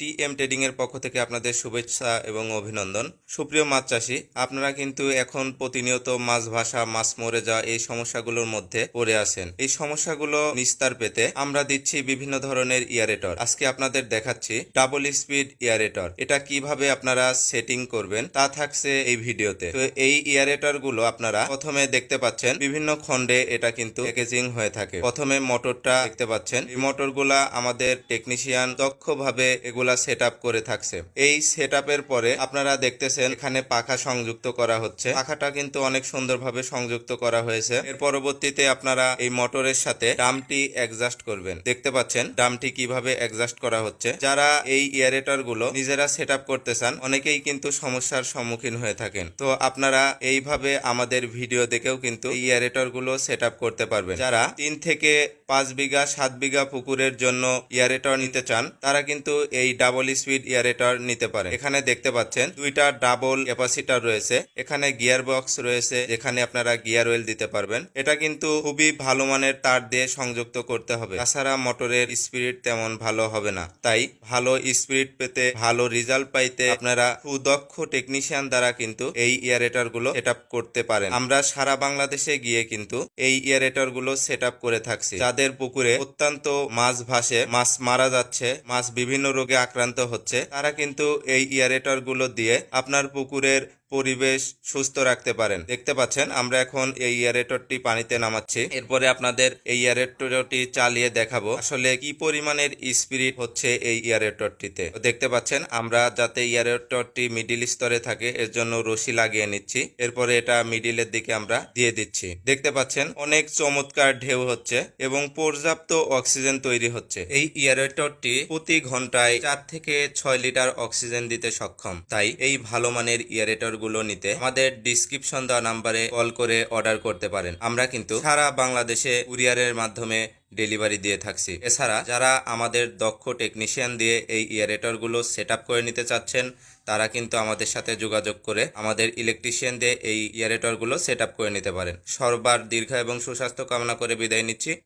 T M এর পক্ষ থেকে আপনাদের শুভেচ্ছা এবং অভিনন্দন। সুপ্রিয় মাছ চাষি, আপনারা কিন্তু এখন প্রতিনিয়ত মাছ ভাষা মাছ মরে যাওয়া এই সমস্যাগুলোর মধ্যে পড়ে আছেন। এই সমস্যাগুলো নিস্তার পেতে আমরা দিচ্ছি বিভিন্ন ধরনের ইয়ারেটর। আজকে আপনাদের দেখাচ্ছি ডাবল স্পিড ইয়ারেটর। এটা কীভাবে আপনারা সেটিং করবেন তা থাকছে এই ভিডিওতে। তো এই ইয়ারেটরগুলো আপনারা প্রথমে দেখতে পাচ্ছেন বিভিন্ন খণ্ডে এটা কিন্তু প্যাকেজিং হয়ে থাকে। প্রথমে মোটরটা দেখতে পাচ্ছেন। এই মোটরগুলা আমাদের টেকনিশিয়ান দক্ষভাবে এগুলা সেট করে থাকছে। এই সেট পরে আপনারা দেখতেছেন এখানে পাখা সংযুক্ত করা হচ্ছে। পাখাটা কিন্তু অনেক সুন্দরভাবে সংযুক্ত করা হয়েছে। এর পরবর্তীতে আপনারা এই মোটরের সাথে ডামটি অ্যাডজাস্ট করবেন। দেখতে পাচ্ছেন ডামটি কীভাবে অ্যাডজাস্ট করা হচ্ছে। যারা এই ইয়ারেটরগুলো নিজেরা সেট করতে চান, অনেকেই কিন্তু সমস্যার সম্মুখীন হয়ে থাকেন। তো আপনারা এইভাবে আমাদের ভিডিও দেখেও কিন্তু এই ইয়ারেটরগুলো সেট করতে পারবেন। যারা তিন থেকে পাঁচ বিঘা, সাত বিঘা পুকুরের জন্য ইয়ারেটর নিতে চান, তারা কিন্তু এই ডাবল স্পিড ইয়ারেটর নিতে পারে এখানে দেখতে পাচ্ছেন দুইটা ডাবল ক্যাপাসিটার রয়েছে। এখানে গিয়ার বক্স রয়েছে, যেখানে আপনারা গিয়ার ওয়েল দিতে পারবেন। এটা কিন্তু খুবই ভালো মানের তার দিয়ে সংযুক্ত করতে হবে। তাছাড়া মোটরের স্পিড তেমন ভালো হবে না। তাই ভালো স্পিড পেতে, ভালো রেজাল্ট পাইতে আপনারা সুদক্ষ টেকনিশিয়ান দ্বারা কিন্তু এই ইয়ারেটরগুলো সেট করতে পারেন। আমরা সারা বাংলাদেশে গিয়ে কিন্তু এই ইয়ারেটরগুলো সেট করে থাকছি। যাদের পুকুরে অত্যন্ত মাছ ভাসে, মাছ মারা যাচ্ছে, মাছ বিভিন্ন রোগে আক্রান্ত হচ্ছে তারা কিন্তু এই ইয়ারেটরগুলো দিয়ে আপনার পুকুরের পরিবেশ সুস্থ রাখতে পারেন। দেখতে পাচ্ছেন, আমরা এখন এই ইয়ারেটরটি পানিতে নামাচ্ছি। এরপরে আপনাদের এই ইয়ারেটরটি চালিয়ে দেখাবো আসলে কি পরিমাণের স্পিরিট হচ্ছে এই ইয়ারেটরটিতে দেখতে পাচ্ছেন, আমরা যাতে ইয়ারেটরটি মিডিল স্তরে থাকে, এর জন্য রশি লাগিয়ে নিচ্ছি। এরপরে এটা মিডিলের দিকে আমরা দিয়ে দিচ্ছি। দেখতে পাচ্ছেন, অনেক চমৎকার ঢেউ হচ্ছে এবং পর্যাপ্ত অক্সিজেন তৈরি হচ্ছে। এই ইয়ারেটরটি প্রতি ঘন্টায় চার থেকে ছয় লিটার অক্সিজেন দিতে সক্ষম। তাই এই ভালো মানের ইয়ারেটর গুলো নিতে আমাদের ডিসক্রিপশন দেওয়া নাম্বারে কল করে অর্ডার করতে পারেন। আমরা কিন্তু সারা বাংলাদেশে কুরিয়ারের মাধ্যমে ডেলিভারি দিয়ে থাকছি। এছাড়া যারা আমাদের দক্ষ টেকনিশিয়ান দিয়ে এই ইয়ারেটরগুলো সেট করে নিতে চাচ্ছেন, তারা কিন্তু আমাদের সাথে যোগাযোগ করে আমাদের ইলেকট্রিশিয়ান দিয়ে এই ইয়ারেটরগুলো সেট করে নিতে পারেন। সর্বার দীর্ঘ এবং সুস্বাস্থ্য কামনা করে বিদায় নিচ্ছি।